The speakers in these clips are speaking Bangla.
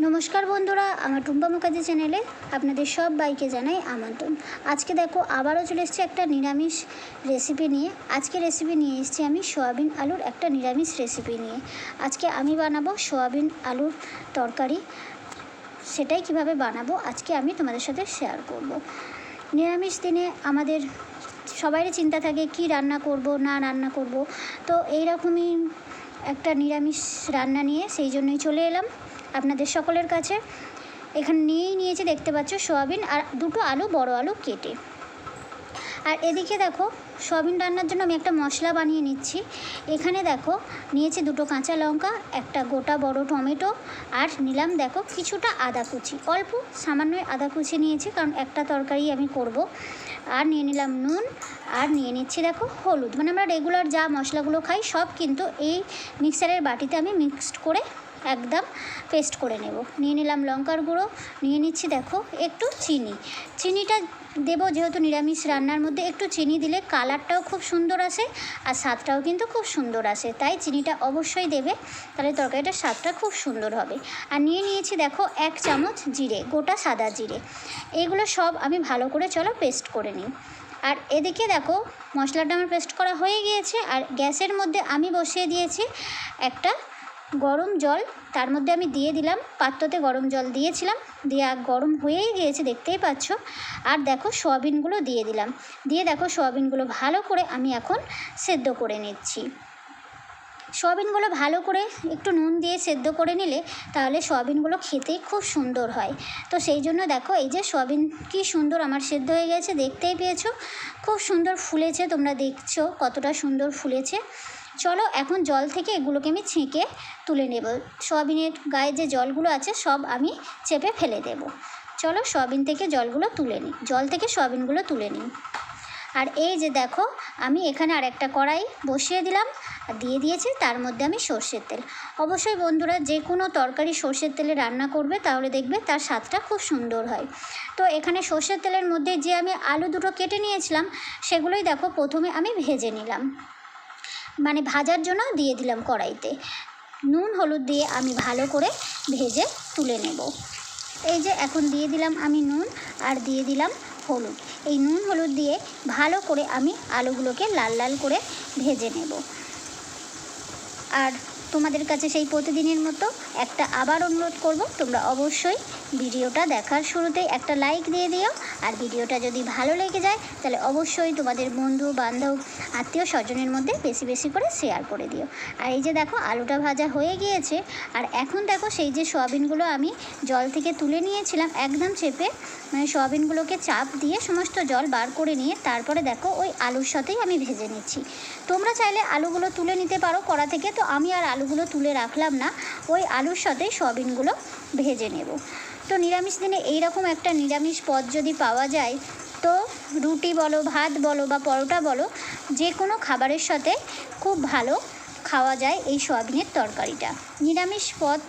নমস্কার বন্ধুরা, আমার টুম্পা মুখার্জি চ্যানেলে আপনাদের সব বাইকে জানাই আমন্ত্রণ। আজকে দেখো, আবারও চলে এসেছি একটা নিরামিষ রেসিপি নিয়ে। আজকে রেসিপি নিয়ে এসেছি আমি সোয়াবিন আলুর একটা নিরামিষ রেসিপি নিয়ে। আজকে আমি বানাবো সোয়াবিন আলুর তরকারি। সেটাই কীভাবে বানাবো, আজকে আমি তোমাদের সাথে শেয়ার করব। নিরামিষ দিনে আমাদের সবারই চিন্তা থাকে, কি রান্না করব, না রান্না করব। তো এই রকমই একটা নিরামিষ রান্না নিয়ে সেই জন্যই চলে এলাম। আপনাদের সকলের কাছে। এখানে নিয়েই নিয়েছি, দেখতে পাচ্ছ সোয়াবিন আর দুটো আলু, বড় আলু কেটে। আর এদিকে দেখো, সোয়াবিন রান্নার জন্য আমি একটা মশলা বানিয়ে নিচ্ছি। এখানে দেখো, নিয়েছি দুটো কাঁচা লঙ্কা, একটা গোটা বড় টমেটো আর নিলাম দেখো কিছুটা আদা কুচি। অল্প সামান্য আদা কুচি নিয়েছি, কারণ একটা তরকারি আমি করব। আর নিয়ে নিলাম নুন, আর নিয়ে নিচ্ছি দেখো হলুদ। মানে আমরা রেগুলার যা মশলাগুলো খাই, সব কিন্তু এই মিক্সারের বাটিতে আমি মিক্সড করে একদম পেস্ট করে নেব। নিয়ে নিলাম লঙ্কার গুঁড়ো, নিয়ে নিচ্ছি দেখো একটু চিনি। চিনিটা দেবো যেহেতু নিরামিষ রান্নার মধ্যে, একটু চিনি দিলে কালারটাও খুব সুন্দর আসে আর স্বাদটাও কিন্তু খুব সুন্দর আসে। তাই চিনিটা অবশ্যই দেবে, তাহলে তরকারিটার স্বাদটা খুব সুন্দর হবে। আর নিয়ে নিয়েছি দেখো এক চামচ জিরে, গোটা সাদা জিরে। এগুলো সব আমি ভালো করে চলো পেস্ট করে নিই। আর এদিকে দেখো মশলাটা আমার পেস্ট করা হয়ে গিয়েছে, আর গ্যাসের মধ্যে আমি বসিয়ে দিয়েছি একটা গরম জল, তার মধ্যে আমি দিয়ে দিলাম, পাত্রতে গরম জল দিয়েছিলাম, দিয়ে গরম হয়েই গিয়েছে, দেখতেই পাচ্ছ। আর দেখো সোয়াবিনগুলো দিয়ে দিলাম। দিয়ে দেখো সোয়াবিনগুলো ভালো করে আমি এখন সেদ্ধ করে নিচ্ছি। সোয়াবিনগুলো ভালো করে একটু নুন দিয়ে সেদ্ধ করে নিলে তাহলে সোয়াবিনগুলো খেতেই খুব সুন্দর হয়। তো সেই জন্য দেখো, এই যে সোয়াবিন কি সুন্দর আমার সেদ্ধ হয়ে গেছে, দেখতেই পেয়েছ। খুব সুন্দর ফুলেছে, তোমরা দেখছ কতটা সুন্দর ফুলেছে। চলো এখন জল থেকে এগুলোকে আমি ছেঁকে তুলে নেব। সোয়াবিনের গায়ে যে জলগুলো আছে সব আমি চেপে ফেলে দেব। চলো সোয়াবিন থেকে জলগুলো তুলে নিই। জল থেকে সোয়াবিনগুলো তুলে নিই। আর এই যে দেখো, আমি এখানে আর একটা কড়াই বসিয়ে দিলাম। আর দিয়ে দিয়েছি তার মধ্যে আমি সর্ষের তেল। অবশ্যই বন্ধুরা, যে কোনো তরকারি সর্ষের তেলে রান্না করবে, তাহলে দেখবে তার স্বাদটা খুব সুন্দর হয়। তো এখানে সর্ষের তেলের মধ্যে যে আমি আলু দুটো কেটে নিয়েছিলাম, সেগুলোই দেখো প্রথমে আমি ভেজে নিলাম। মানে ভাজার জন্য দিয়ে দিলাম কড়াইতে। নুন, হলুদ দিয়ে আমি ভালো করে ভেজে তুলে নেব। এই যে এখন দিয়ে দিলাম আমি নুন আর দিয়ে দিলাম হলুদ। এই নুন, হলুদ দিয়ে ভালো করে আমি আলুগুলোকে লাল লাল করে ভেজে নেব। আর তোমাদের কাছে সেই প্রতিদিনের মতো একটা আবার অনুরোধ করব। তোমরা অবশ্যই ভিডিওটা দেখার শুরুতেই একটা লাইক দিয়ে দিও। আর ভিডিওটা যদি ভালো লেগে যায়, তাহলে অবশ্যই তোমাদের বন্ধু, বান্ধব, আত্মীয় স্বজনের মধ্যে বেশি বেশি করে শেয়ার করে দিও। আর এই যে দেখো, আলুটা ভাজা হয়ে গিয়েছে। আর এখন দেখো, সেই যে সোয়াবিনগুলো আমি জল থেকে তুলে নিয়েছিলাম, একদম চেপে মানে সোয়াবিনগুলোকে চাপ দিয়ে সমস্ত জল বার করে নিয়ে, তারপরে দেখো, ওই আলুর সাথেই আমি ভেজে নিচ্ছি। তোমরা চাইলে আলুগুলো তুলে নিতে পারো কড়া থেকে, তো আমি আর আলুগুলো তুলে রাখলাম না, ওই আলুর সাথেই সোয়াবিনগুলো ভেজে নেব। তো নিরামিষ দিনে এইরকম একটা নিরামিষ পদ যদি পাওয়া যায়, তো রুটি বলো, ভাত বলো বা পরোটা বলো যে কোনো খাবারের সাথে খুব ভালো খাওয়া যায় এই সোয়াবিনের তরকারিটা। নিরামিষ পদ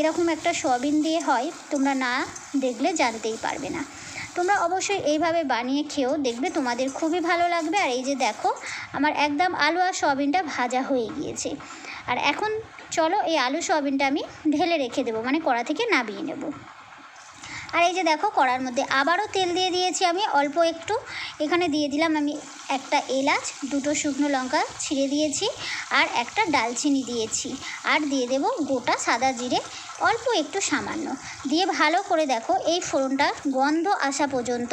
এরকম একটা সোয়াবিন দিয়ে হয়, তোমরা না দেখলে জানতেই পারবে না। তোমরা অবশ্যই এইভাবে বানিয়ে খেয়েও দেখবে তোমাদের খুবই ভালো লাগবে। আর এই যে দেখো, আমার একদম আলু আর সয়াবিনটা ভাজা হয়ে গিয়েছে। আর এখন চলো এই আলু সয়াবিনটা আমি ঢেলে রেখে দেবো মানে কড়া থেকে নামিয়ে নেব। আর এই যে দেখো কড়ার মধ্যে আবারও তেল দিয়ে দিয়েছি আমি, অল্প একটু। এখানে দিয়ে দিলাম আমি একটা এলাচ, দুটো শুকনো লঙ্কা ছিঁড়ে দিয়েছি আর একটা ডালচিনি দিয়েছি। আর দিয়ে দেব গোটা সাদা জিরে, অল্প একটু সামান্য। দিয়ে ভালো করে দেখো এই ফোড়নটা গন্ধ আসা পর্যন্ত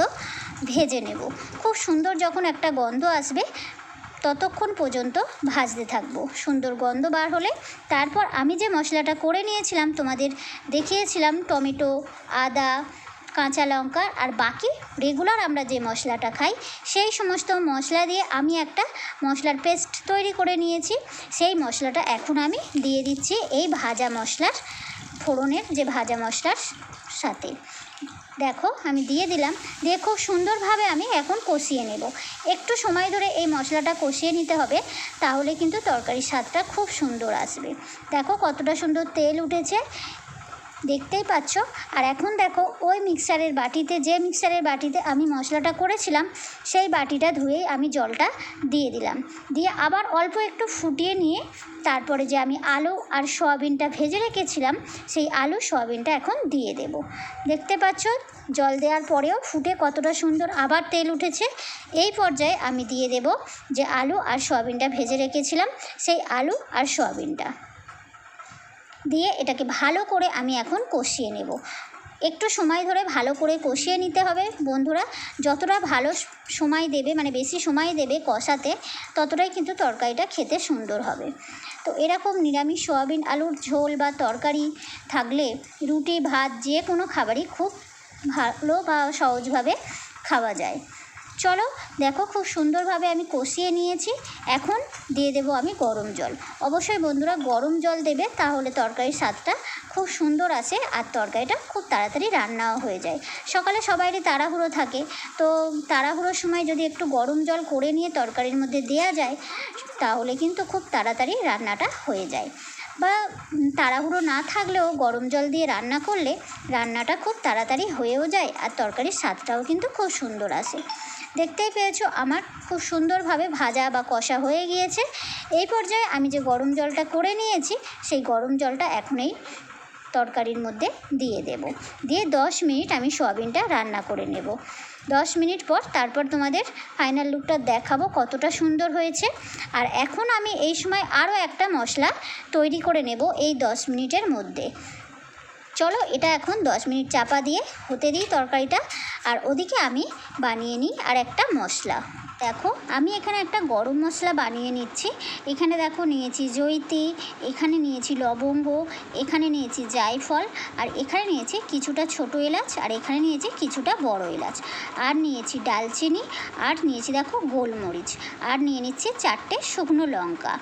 ভেজে নেব। খুব সুন্দর যখন একটা গন্ধ আসবে ততক্ষণ পর্যন্ত ভাজতে থাকব। সুন্দর গন্ধ বার হলে তারপর আমি যে মশলাটা করে নিয়েছিলাম, তোমাদের দেখিয়েছিলাম, টমেটো, আদা, কাঁচা লঙ্কা আর বাকি রেগুলার আমরা যে মশলাটা খাই, সেই সমস্ত মশলা দিয়ে আমি একটা মশলার পেস্ট তৈরি করে নিয়েছি। সেই মশলাটা এখন আমি দিয়ে দিচ্ছি এই ভাজা মশলার ফোড়নের যে ভাজা মশলার সাথে। দেখো, আমি দিয়ে দিলাম। দিয়ে খুব সুন্দরভাবে আমি এখন কষিয়ে নেব। একটু সময় ধরে এই মশলাটা কষিয়ে নিতে হবে, তাহলে কিন্তু তরকারির স্বাদটা খুব সুন্দর আসবে। দেখো কতটা সুন্দর তেল উঠেছে। দেখতেই পাচ্ছ। আর এখন দেখো, ওই মিক্সারের বাটিতে, যে মিক্সারের বাটিতে আমি মশলাটা করেছিলাম, সেই বাটিটা ধুয়েই আমি জলটা দিয়ে দিলাম। দিয়ে আবার অল্প একটু ফুটিয়ে নিয়ে, তারপরে যে আমি আলু আর সয়াবিনটা ভেজে রেখেছিলাম, সেই আলু সয়াবিনটা এখন দিয়ে দেব। দেখতে পাচ্ছ, জল দেওয়ার পরেও ফুটে কতটা সুন্দর আবার তেল উঠেছে। এই পর্যায়ে আমি দিয়ে দেব যে আলু আর সয়াবিনটা ভেজে রেখেছিলাম, সেই আলু আর সয়াবিনটা। দিয়ে এটাকে ভালো করে আমি এখন কষিয়ে নেব। একটু সময় ধরে ভালো করে কষিয়ে নিতে হবে। বন্ধুরা, যতটা ভালো সময় দেবে মানে বেশি সময় দেবে কষাতে, ততটাই কিন্তু তরকারিটা খেতে সুন্দর হবে। তো এরকম নিরামিষ সয়াবিন আলুর ঝোল বা তরকারি থাকলে রুটি, ভাত যে কোনো খাবারই খুব ভালো বা সহজভাবে খাওয়া যায়। চলো দেখো খুব সুন্দরভাবে আমি কষিয়ে নিয়েছি। এখন দিয়ে দেবো আমি গরম জল। অবশ্যই বন্ধুরা গরম জল দেবে, তাহলে তরকারির স্বাদটা খুব সুন্দর আসে আর তরকারিটা খুব তাড়াতাড়ি রান্নাও হয়ে যায়। সকালে সবাইরই তাড়াহুড়ো থাকে, তো তাড়াহুড়োর সময় যদি একটু গরম জল করে নিয়ে তরকারির মধ্যে দেওয়া যায়, তাহলে কিন্তু খুব তাড়াতাড়ি রান্নাটা হয়ে যায়। বা তাড়াহুড়ো না থাকলেও গরম জল দিয়ে রান্না করলে রান্নাটা খুব তাড়াতাড়ি হয়েও যায় আর তরকারির স্বাদটাও কিন্তু খুব সুন্দর আসে। দেখতেই পেয়েছ আমার খুব সুন্দরভাবে ভাজা বা কষা হয়ে গিয়েছে। এই পর্যায়ে আমি যে গরম জলটা করে নিয়েছি, সেই গরম জলটা এখনই তরকারির মধ্যে দিয়ে দেব। দিয়ে দশ মিনিট আমি সোয়াবিনটা রান্না করে নেব। দশ মিনিট পর তারপর তোমাদের ফাইনাল লুকটা দেখাবো কতটা সুন্দর হয়েছে। আর এখন আমি এই সময় আরও একটা মশলা তৈরি করে নেব এই দশ মিনিটের মধ্যে। চলো এটা এখন দশ মিনিট চাপা দিয়ে হতে দিই তরকারিটা। আর ওদিকে আমি বানিয়ে নিই আর একটা মশলা। দেখো, আমি এখানে একটা গরম মশলা বানিয়ে নিচ্ছি। এখানে দেখো নিয়েছি জৈতি এখানে নিয়েছি লবঙ্গ, এখানে নিয়েছি জায়ফল, আর এখানে নিয়েছি কিছুটা ছোট এলাচ, আর এখানে নিয়েছি কিছুটা বড় এলাচ। আর নিয়েছি ডালচিনি, আর নিয়েছি দেখো গোলমরিচ। আর নিয়ে নিচ্ছি চারটে শুকনো লঙ্কা।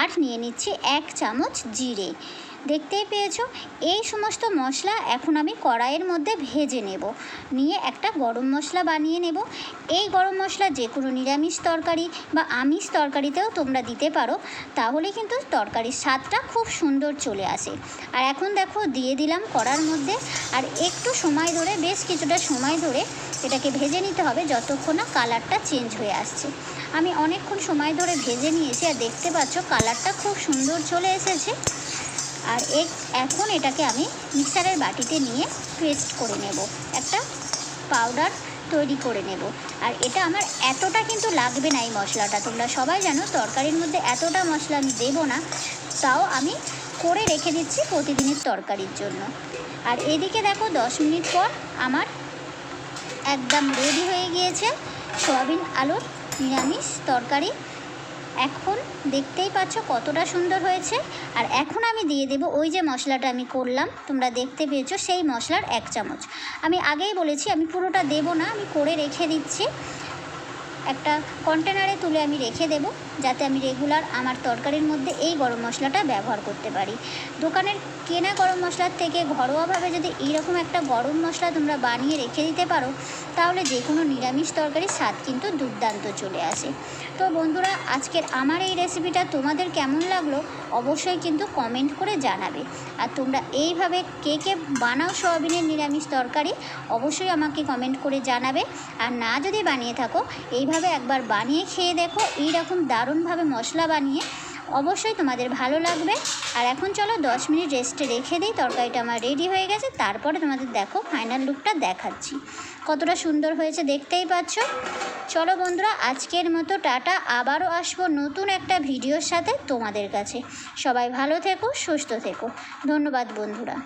আর নিয়ে নিচ্ছি এক চামচ জিরে। দেখতেই পেয়েছ? এই সমস্ত মশলা এখন আমি কড়াইয়ের মধ্যে ভেজে নেব। নিয়ে একটা গরম মশলা বানিয়ে নেব। এই গরম মশলা যে কোনো নিরামিষ তরকারি বা আমিষ তরকারিতেও তোমরা দিতে পারো। তাহলে কিন্তু তরকারির স্বাদটা খুব সুন্দর চলে আসে। আর এখন দেখো, দিয়ে দিলাম কড়ার মধ্যে। আর একটু সময় ধরে, বেশ কিছুটা সময় ধরে এটাকে ভেজে নিতে হবে যতক্ষণ না কালারটা চেঞ্জ হয়ে আসছে। আমি অনেকক্ষণ সময় ধরে ভেজে নিয়েছি আর দেখতে পাচ্ছ কালারটা খুব সুন্দর চলে এসেছে। আর এখন এটাকে আমি মিক্সারের বাটিতে নিয়ে পেস্ট করে নেব। একটা পাউডার তৈরি করে নেব। আর এটা আমার এতটা কিন্তু লাগবে না এই মশলাটা। তোমরা সবাই জানো তরকারির মধ্যে এতটা মশলা আমি দেবো না। তাও আমি করে রেখে দিচ্ছি প্রতিদিনের তরকারির জন্য। আর এদিকে দেখো দশ মিনিট পর আমার একদম রেডি হয়ে গিয়েছে সয়াবিন আলুর নিরামিষ তরকারি। এখন দেখতেই পাচ্ছ কতটা সুন্দর হয়েছে। আর এখন আমি দিয়ে দেব ওই যে মশলাটা আমি করলাম, তোমরা দেখতে পেয়েছ সেই মশলার এক চামচ। আমি আগেই বলেছি, আমি পুরোটা দেব না, আমি করে রেখে দিচ্ছি। একটা কন্টেনারে তুলে আমি রেখে দেব। যাতে আমি রেগুলার আমার তরকারির মধ্যে এই গরম মশলাটা ব্যবহার করতে পারি। দোকানের কেনা গরম মশলার থেকে ঘরোয়াভাবে যদি এইরকম একটা গরম মশলা তোমরা বানিয়ে রেখে দিতে পারো, তাহলে যে কোনো নিরামিষ তরকারির স্বাদ কিন্তু দুর্দান্ত চলে আসে। তো বন্ধুরা, আজকের আমার এই রেসিপিটা তোমাদের কেমন লাগল অবশ্যই কিন্তু কমেন্ট করে জানাবে। আর তোমরা এইভাবে কে কে বানাও সোয়াবিনের নিরামিষ তরকারি, অবশ্যই আমাকে কমেন্ট করে জানাবে। আর না যদি বানিয়ে থাকো, এইভাবে একবার বানিয়ে খেয়ে দেখো, এইরকম দারুণভাবে মশলা বানিয়ে অবশ্যই তোমাদের ভালো লাগবে। আর এখন চলো দশ মিনিট রেস্টে রেখে দিই, তরকারিটা আমার রেডি হয়ে গেছে, তারপরে তোমাদের দেখো ফাইনাল লুকটা দেখাচ্ছি। কতটা সুন্দর হয়েছে দেখতেই পাচ্ছ। চলো বন্ধুরা, আজকের মতো টাটা, আবারও আসব নতুন একটা ভিডিওর সাথে তোমাদের কাছে। সবাই ভালো থেকো, সুস্থ থেকো। ধন্যবাদ বন্ধুরা।